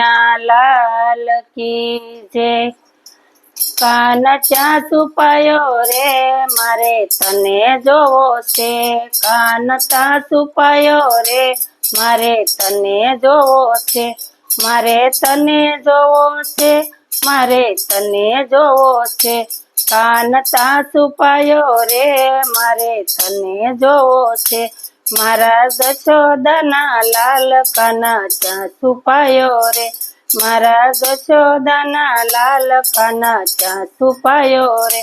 લાલ કી જય કાન ચા છુપાયો રે મારે તને જોવો છે કાન તા છુપાયો રે મારે તને જોવો છે મારે તને જોવો છે મારે તને જોવો છે કાન તા છુપાયો રે મારે તને જોવો છે મારા જશોદાના લાલ કાના ચા છુપાયો રે. મારા જશોદાના લાલ કાના ચા છુપાયો રે.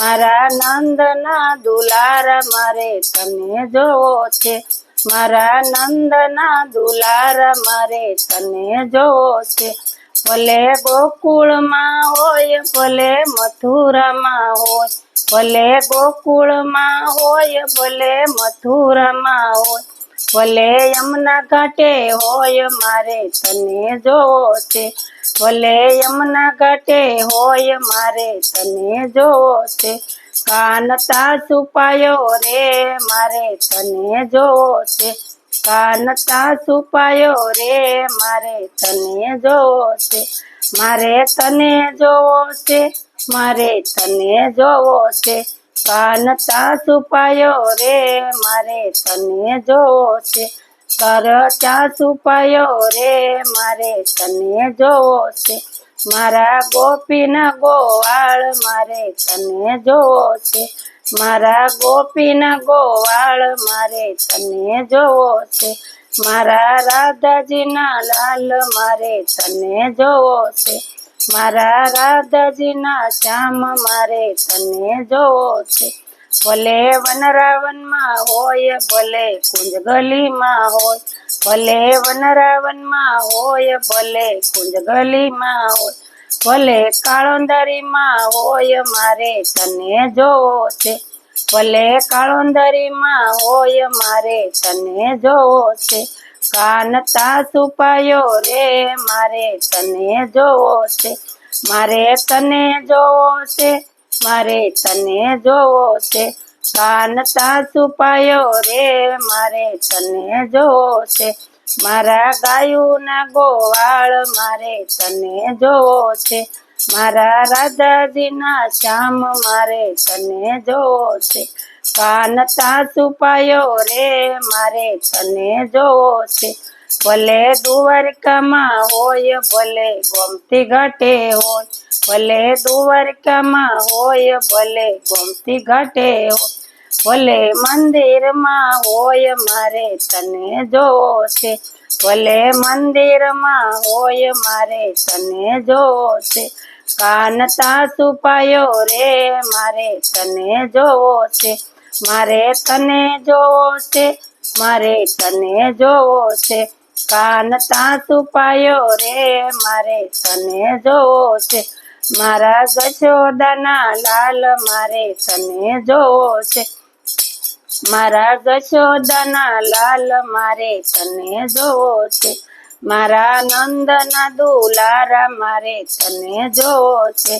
મારા નંદના દુલાર મારે તને જોવો છે. મારા નંદના દુલાર મારે તને જોવો છે. ભલે ગોકુળમાં હોય, ભલે મથુરામાં હોય ભલે ગોકુળમાં હોય, ભલે મથુરામાં હોય, ભલે યમના ઘાટે હોય, મારે તને જોવો છે ભલે યમના ઘાટે હોય, મારે તને જોવો છે કાનતા છુપાયો રે, મારે તને જોવો છે કાનતા છુપાયો રે, મારે તને જોવો છે મારે તને જોવો છે, મારે તને જોવો છે. કાન તા છુપાયો રે, મારે તને જોવો છે. કર ચા છુપાયો રે, મારે તને જોવો છે. મારા ગોપીના ગોવાળ, મારે તને જોવો છે. મારા ગોપીના ગોવાળ, મારે તને જોવો છે. મારા રાધાજીના લાલ મારે તને જોવો છે. મારા રાધાજીના શ્યામ મારે તને જોવો છે. ભલે વનરાવનમાં હોય, ભલે કુંજ ગલીમાં હોય, ભલે વનરાવનમાં હોય, ભલે કુંજ ગલીમાં હોય, ભલે કાળોંદરીમાં હોય, મારે તને જોવો છે. ભલે કાળોંદરીમાં હોય મારે, તને જોવો છે. કાન તા છુપાયો રે મારે, તને જોવો છે. મારે તને જોવો છે, મારે તને જોવો છે. કાન તા છુપાયો રે મારે, તને જોવો છે. મારા ગાયુના ગોવાળ મારે, તને જોવો છે. મારા રાધાજીના શ્યામ મારે તને જોવો છે કાનતા છુપાયો રે મારે તને જોવો છે ભલે દુવારકામાં હોય, ભલે ગોમતી ઘાટે હોય, ભલે દુવારકામાં હોય, ભલે ગોમતી ઘટે હોય. ભલે મંદિરમાં હોય મારે તને છે ભલે મંદિરમાં હોય મારે તને જોવો છે કાન તા છુપાયો રે મારે તને છે મારે તને છે મારે તને જોવો છે કાન તા છુપાયો રે મારે તને છે મારા ગશોદાના લાલ મારે તને છે મારા ગશોદાના લાલ મારે તને જોવો છે મારા નંદના દુલારા મારે તને જોવો છે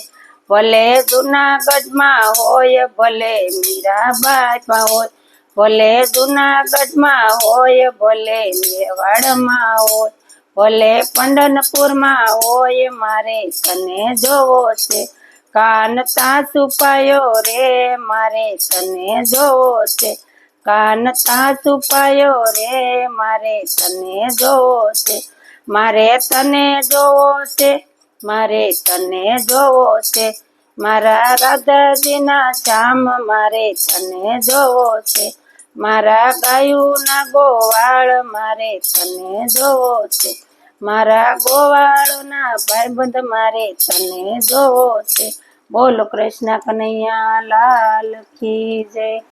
ભલે જુનાગઢમાં હોય, ભલે મીરાબાઈમાં હોય, ભલે જુનાગઢમાં હોય, ભલે મેવાડમાં હોય, ભલે પંડનપુરમાં હોય, મારે તને જોવો છે કાન તા છુપાયો રે, મારે તને જોવો છે કાન તા છુપાયો રે, મારે તને જોવો છે મારે તને જોવો છે મારે તને જોવો છે મારા રાધાજીના શ્યામ મારે તને જોવો છે મારા ગાયુના ગોવાળ મારે તને જોવો છે મારા ગોવાળના ભાઈબંધ મારે તને જોવો છે બોલો કૃષ્ણ કનૈયા, લાલ કી જય.